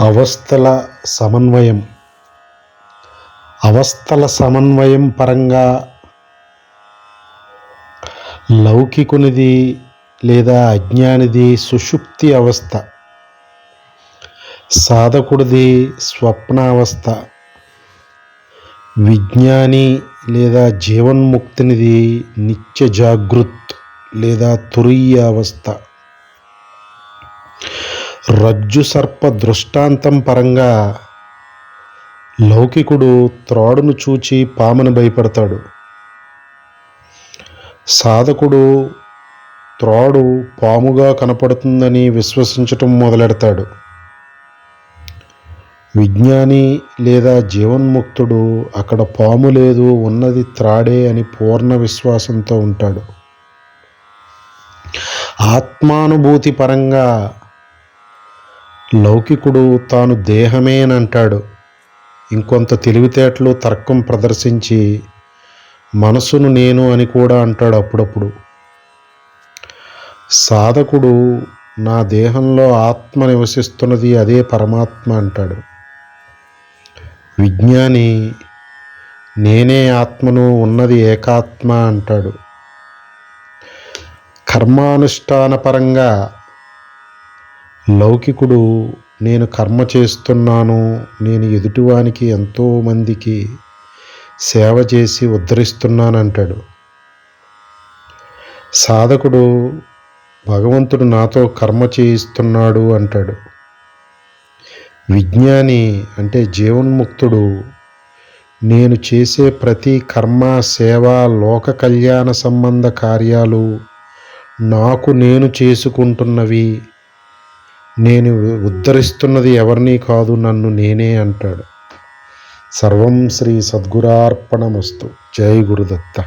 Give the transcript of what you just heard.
అవస్థల సమన్వయం. అవస్థల సమన్వయం పరంగా లౌకికునిది లేదా అజ్ఞానిది సుషుప్తి అవస్థ. సాధకుడిది స్వప్నావస్థ. విజ్ఞాని లేదా జీవన్ముక్తినిది నిత్య జాగృత్ లేదా తురీయ అవస్థ రజ్జు సర్ప దృష్టాంతం పరంగా లౌకికుడు త్రాడును చూచి పామును భయపడతాడు. సాధకుడు త్రాడు పాముగా కనపడుతుందని విశ్వసించటం మొదలెడతాడు. విజ్ఞాని లేదా జీవన్ముక్తుడు అక్కడ పాము లేదు ఉన్నది త్రాడే అని పూర్ణ విశ్వాసంతో ఉంటాడు. ఆత్మానుభూతి పరంగా లౌకికుడు తాను దేహమే అని అంటాడు ఇంకొంత తెలివితేటలు తర్కం ప్రదర్శించి మనసును నేను అని కూడా అంటాడు అప్పుడప్పుడు. సాధకుడు నా దేహంలో ఆత్మ నివసిస్తున్నది అదే పరమాత్మ అంటాడు. విజ్ఞాని నేనే ఆత్మను ఉన్నది ఏకాత్మ అంటాడు. కర్మానుష్ఠానపరంగా లౌకికుడు నేను కర్మ చేస్తున్నాను నేను ఎదుటివానికి ఎంతోమందికి సేవ చేసి ఉద్ధరిస్తున్నానంటాడు. సాధకుడు భగవంతుడు నాతో కర్మ చేయిస్తున్నాడు అంటాడు. విజ్ఞాని అంటే జీవన్ముక్తుడు నేను చేసే ప్రతి కర్మ సేవ లోక కళ్యాణ సంబంధ కార్యాలు నాకు నేను చేసుకుంటున్నవి నేను ఉద్ధరిస్తున్నది ఎవరిని కాదు నన్ను నేనే అంటాడు. సర్వం శ్రీ సద్గురార్పణమస్తు. జై గురుదత్త.